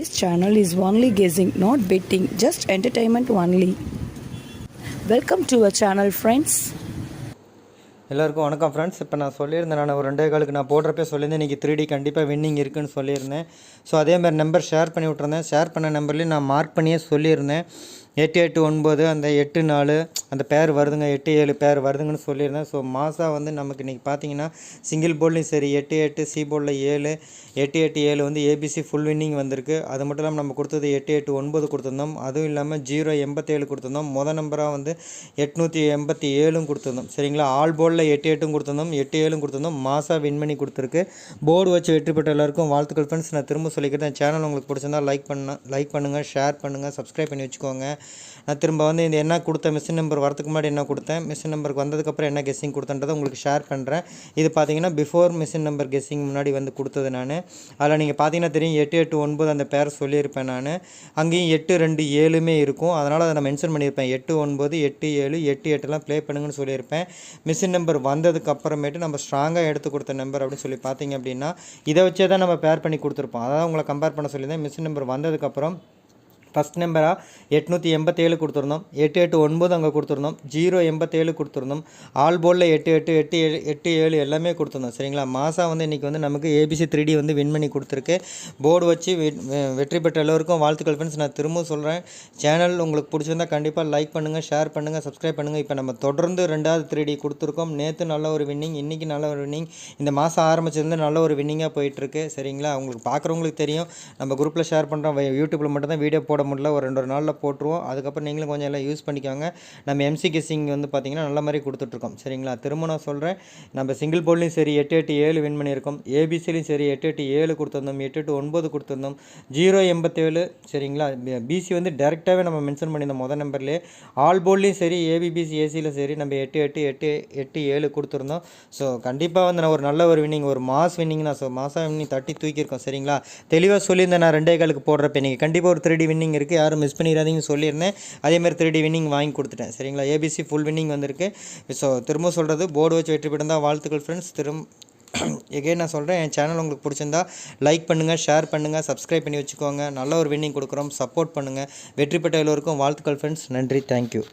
This channel is only guessing, not betting, just entertainment only. Welcome to our channel friends எல்லாருக்கும் வணக்கம் friends இப்போ நான் சொல்லியிருந்தேன் நான் ஒரு ரெண்டே காலுக்கு நான் போடுறப்பே சொல்லியிருந்தேன் இன்றைக்கி த்ரீ டி கண்டிப்பாக வின்னிங் இருக்குன்னு சொல்லியிருந்தேன். ஸோ அதேமாதிரி நம்பர் ஷேர் பண்ணி விட்ருந்தேன் ஷேர் பண்ண நம்பர்லேயும் நான் மார்க் பண்ணியே சொல்லியிருந்தேன். எட்டு எட்டு ஒன்பது அந்த எட்டு நாலு அந்த பேர் வருதுங்க எட்டு ஏழு பேர் வருதுங்கன்னு சொல்லியிருந்தேன். ஸோ மாசா வந்து நமக்கு இன்றைக்கி பார்த்தீங்கன்னா சிங்கிள் போர்ட்லேயும் சரி எட்டு எட்டு சி போர்டில் ஏழு எட்டு எட்டு ஏழு வந்து ஏபிசி ஃபுல் வின்னிங் வந்திருக்கு. அது மட்டும் இல்லாமல் நம்ம கொடுத்தது எட்டு எட்டு ஒன்பது கொடுத்துருந்தோம். அதுவும் இல்லாமல் ஜீரோ எண்பத்தேழு கொடுத்துருந்தோம். மொதல் நம்பராக வந்து எட்நூற்றி எண்பத்தி ஏழும் கொடுத்துருந்தோம். சரிங்களா? ஆல் போர்டில் எட்டு எட்டும் கொடுத்துருந்தோம். எட்டு ஏழும் கொடுத்துருந்தோம். மாசா வின் பண்ணி கொடுத்துருக்கு. போர்டு வச்சு வெற்றி பெற்ற எல்லாருக்கும் வாழ்த்துக்கள் ஃப்ரெண்ட்ஸ் நான் திரும்ப சொல்லிக்கிறேன். சேனல் உங்களுக்கு பிடிச்சிருந்தா லைக் பண்ண லைக் பண்ணுங்கள் ஷேர் பண்ணுங்கள் சப்ஸ்கிரைப் பண்ணி வச்சுக்கோங்க. திரும்ப வந்து இந்த என்ன கொடுத்த மிஷின் நம்பர் வரதுக்கு முன்னாடி என்ன கொடுத்தேன் மிஷின் நம்பருக்கு வந்ததுக்கப்புறம் என்ன கெஸ்ஸிங் கொடுத்தன்றதை உங்களுக்கு ஷேர் பண்ணுறேன் இது பார்த்தீங்கன்னா பிஃபோர் மிஷின் நம்பர் கெஸ்ஸிங் முன்னாடி வந்து கொடுத்தது நான். அதில் நீங்கள் பார்த்தீங்கன்னா தெரியும் எட்டு எட்டு ஒன்பது அந்த பேர் சொல்லியிருப்பேன் நான். அங்கேயும் எட்டு ரெண்டு ஏழுமே இருக்கும். அதனால் அதை நான் மென்ஷன் பண்ணியிருப்பேன். எட்டு ஒன்பது எட்டு ஏழு எட்டு எட்டுலாம் ப்ளே பண்ணுங்கன்னு சொல்லியிருப்பேன். மிஷின் நம்பர் வந்ததுக்கு அப்புறமேட்டு நம்ம ஸ்ட்ராங்காக எடுத்து கொடுத்த நம்பர் அப்படின்னு சொல்லி பார்த்தீங்க அப்படின்னா இதை வச்சே தான் நம்ம பேர் பண்ணி கொடுத்துருப்போம். அதாவது உங்களை கம்பேர் பண்ண சொல்லியிருந்தேன். மிஷின் நம்பர் வந்ததுக்கப்புறம் ஃபஸ்ட் நம்பராக எட்நூற்றி எண்பத்தேழு கொடுத்துருந்தோம். எட்டு எட்டு ஒன்பது அங்கே கொடுத்துருந்தோம். ஜீரோ எண்பத்தேழு கொடுத்துருந்தோம். ஆல் போர்டில் எட்டு எட்டு எட்டு ஏழு எட்டு ஏழு எல்லாமே கொடுத்துருந்தோம். சரிங்களா? மாதம் வந்து இன்றைக்கி வந்து நமக்கு ஏபிசி த்ரீ டி வந்து வின் பண்ணி கொடுத்துருக்கு. போர்டு வச்சு வெற்றி பெற்ற எல்லோருக்கும் வாழ்த்துக்கள் ஃப்ரெண்ட்ஸ் நான் திரும்பவும் சொல்கிறேன் சேனல் உங்களுக்கு பிடிச்சிருந்தா கண்டிப்பாக லைக் பண்ணுங்கள் ஷேர் பண்ணுங்கள் சப்ஸ்கிரைப் பண்ணுங்கள் இப்போ நம்ம தொடர்ந்து ரெண்டாவது த்ரீ டி கொடுத்துருக்கோம். நேற்று நல்ல ஒரு வின்னிங் இன்றைக்கி நல்ல ஒரு வின்னிங் இந்த மாதம் ஆரம்பிச்சிருந்து நல்ல ஒரு வின்னிங்காக போயிட்டுருக்கு. சரிங்களா? உங்களுக்கு பார்க்குறவங்களுக்கு தெரியும். நம்ம குரூப்பில் ஷேர் பண்ணுறோம் யூடியூப்பில் மட்டும் தான் வீடியோ போட முடியல. ஒரு ரெண்டு ஒரு நாளில் போட்டுருவோம். அதுக்கப்புறம் நீங்களும் கொஞ்சம் எல்லாம் யூஸ் பண்ணிக்கோங்க. நம்ம எம்சி கெஸ்ஸிங் வந்து பார்த்திங்கன்னா நல்ல மாதிரி கொடுத்துட்ருக்கோம். சரிங்களா? திரும்ப நான் சொல்கிறேன் நம்ம சிங்கிள் போர்ட்லையும் சரி எட்டு எட்டு ஏழு வின் பண்ணியிருக்கோம். ஏபிசிலையும் சரி எட்டு எட்டு ஏழு கொடுத்துருந்தோம். எட்டு எட்டு ஒன்பது கொடுத்துருந்தோம். ஜீரோ எண்பத்தேழு. சரிங்களா? பிசி வந்து டேரெக்டாகவே நம்ம மென்ஷன் பண்ணியிருந்தோம் முதல் நம்பர்லேயே ஆல் போல்லையும் சரி ஏபிபிசி ஏசியில் சரி நம்ம எட்டு எட்டு எட்டு எட்டு ஏழு கொடுத்துருந்தோம். ஸோ கண்டிப்பாக வந்து நான் ஒரு நல்ல ஒரு வின்னிங் ஒரு மாஸ் வின்னிங் நான் ஸோ மாதம் வின்னிங் தட்டி தூக்கியிருக்கோம். சரிங்களா? தெளிவாக சொல்லியிருந்தேன் நான் ரெண்டே காலுக்கு போடுறப்ப. நீங்கள் கண்டிப்பாக ஒரு த்ரீ டி வின்னிங் இருக்குது யாரும் மிஸ் பண்ணிடாதீங்கன்னு சொல்லியிருந்தேன். அதேமாதிரி த்ரீ டி வின்னிங் வாங்கி கொடுத்துட்டேன். சரிங்களா? ஏபிசி ஃபுல் வின்னிங் வந்திருக்கு. ஸோ திரும்ப சொல்கிறது போர்டு வச்சு வெற்றி பெற்றிருந்தால் வாழ்த்துக்கள் ஃப்ரெண்ட்ஸ் திரும்ப எகைன் நான் சொல்கிறேன் என் சேனல் உங்களுக்கு பிடிச்சிருந்தா லைக் பண்ணுங்கள் ஷேர் பண்ணுங்கள் சப்ஸ்கிரைப் பண்ணி வச்சுக்கோங்க. நல்ல ஒரு வின்னிங் கொடுக்குறோம். சப்போர்ட் பண்ணுங்கள் வெற்றி பெற்ற எல்லோருக்கும் வாழ்த்துக்கள் ஃப்ரெண்ட்ஸ் நன்றி. தேங்க்யூ